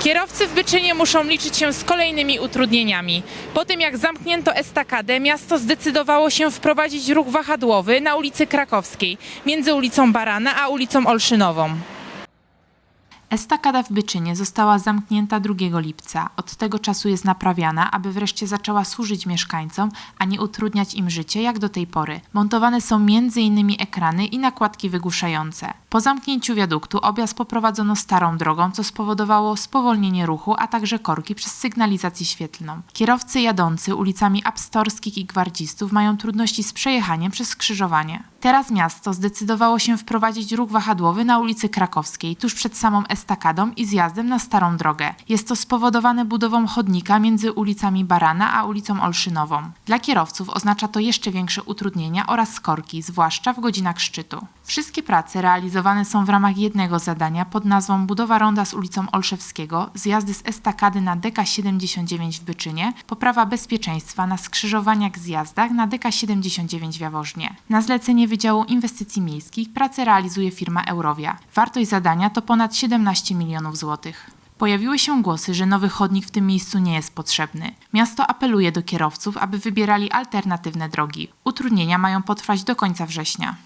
Kierowcy w Byczynie muszą liczyć się z kolejnymi utrudnieniami. Po tym jak zamknięto estakadę, miasto zdecydowało się wprowadzić ruch wahadłowy na ulicy Krakowskiej, między ulicą Barana a ulicą Olszynową. Estakada w Byczynie została zamknięta 2 lipca. Od tego czasu jest naprawiana, aby wreszcie zaczęła służyć mieszkańcom, a nie utrudniać im życie jak do tej pory. Montowane są m.in. ekrany i nakładki wygłuszające. Po zamknięciu wiaduktu objazd poprowadzono starą drogą, co spowodowało spowolnienie ruchu, a także korki przez sygnalizację świetlną. Kierowcy jadący ulicami Apstorskich i Gwardzistów mają trudności z przejechaniem przez skrzyżowanie. Teraz miasto zdecydowało się wprowadzić ruch wahadłowy na ulicy Krakowskiej, tuż przed samą estakadą i zjazdem na starą drogę. Jest to spowodowane budową chodnika między ulicami Barana a ulicą Olszynową. Dla kierowców oznacza to jeszcze większe utrudnienia oraz korki, zwłaszcza w godzinach szczytu. Wszystkie prace realizowane są w ramach jednego zadania pod nazwą Budowa ronda z ulicą Olszewskiego, zjazdy z estakady na DK79 w Byczynie, poprawa bezpieczeństwa na skrzyżowaniach zjazdach na DK79 w Jaworznie. Na zlecenie Wydziału Inwestycji Miejskich pracę realizuje firma Eurowia. Wartość zadania to ponad 17 milionów złotych. Pojawiły się głosy, że nowy chodnik w tym miejscu nie jest potrzebny. Miasto apeluje do kierowców, aby wybierali alternatywne drogi. Utrudnienia mają potrwać do końca września.